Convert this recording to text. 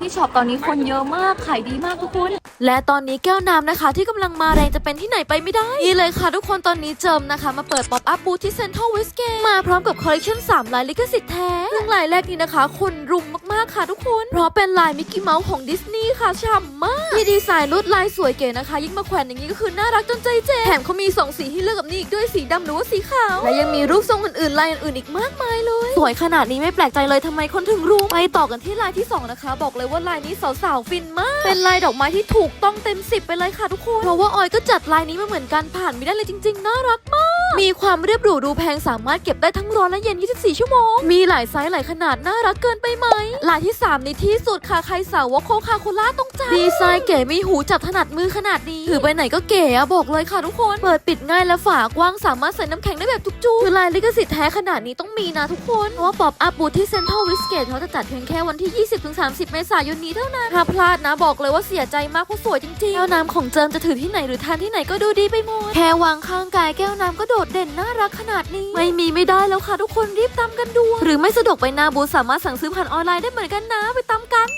ที่ช็อปตอนนี้คนเยอะมากขายดีมากทุกคน และตอนนี้แก้วน้ำนะคะ ที่กำลังมาแรงจะเป็นที่ไหนไปไม่ได้ นี่เลยค่ะทุกคนตอนนี้เจิมนะคะ มาเปิดป๊อปอัพบูธที่เซ็นทรัลเวสเกตมาพร้อมกับคอลเลคชัน3ลายลิขสิทธิ์แท้ซึ่งลายแรกนี้นะคะ คนรุมมากๆค่ะทุกคน เพราะเป็นลายมิกกี้เมาส์ของดิสนีย์ค่ะฉ่ำมากที่ดีไซน์ลวดลายสวยเก๋นะคะ ยิ่งมาแขวนอย่างนี้ก็คือน่ารักจนใจเจ็บแถมเขามีสองสีให้เลือกกับนี่อีกด้วยสีดำหรือว่าสีขาวและยังมีรูปทรงอื่นๆลายอื่นๆอีกมากมายเลย สวยขนาดนี้ไม่แปลกใจเลยทำไมคนถึงรุมไปต่อกันที่ลายที่สองนะคะบอกเลยว่าลายนี้สาวๆฟินมาก เป็นลายดอกไม้ที่ถูกต้องเต็มสิบไปเลยค่ะทุกคน เพราะว่าออยก็จัดลายนี้มาเหมือนกันผ่านไม่ได้เลยจริง ๆ น่ารักมาก มีความเรียบหรูดูแพงสามารถเก็บได้ทั้งร้อนและเย็น 24 ชั่วโมง มีหลายไซส์หลายขนาดน่ารักเกินไปไหมลายที่ 3 ในที่สุดค่ะใครสาวกโคคาโคล่าต้องจัดดีไซน์เก๋มีหูจับถนัดมือขนาดนี้ถือไปไหนก็เก๋อะบอกเลยค่ะทุกคน เปิดปิดง่ายและฝากว้างสามารถใส่น้ำแข็งได้แบบทุกจูคือลายลิขสิทธิ์แท้ขนาดนี้ต้องมีนะทุกคนเพราะว่าป๊อปอัพบูธที่เซ็นทรัลวิสเกตเขาจะจัดเพียงแค่วันที่ 20-30 เมษายนนี้เท่านั้นถ้าพลาดนะบอกเลยว่าเสียใจมากเพราะสวยจริงๆแก้วน้ำของเจิมจะถือที่ไหนหรือทานที่ไหนก็ดูดีไปหมดแค่วางข้างกายแก้วน้ำก็โดดเด่นน่ารักขนาดนี้ ไม่มีไม่ได้แล้วค่ะทุกคนรีบตามกันด่วนหรือไม่สะดวกไปหน้าบูธสามารถสั่งซื้อผ่านออนไลน์ได้เหมือนกันนะไปตามกัน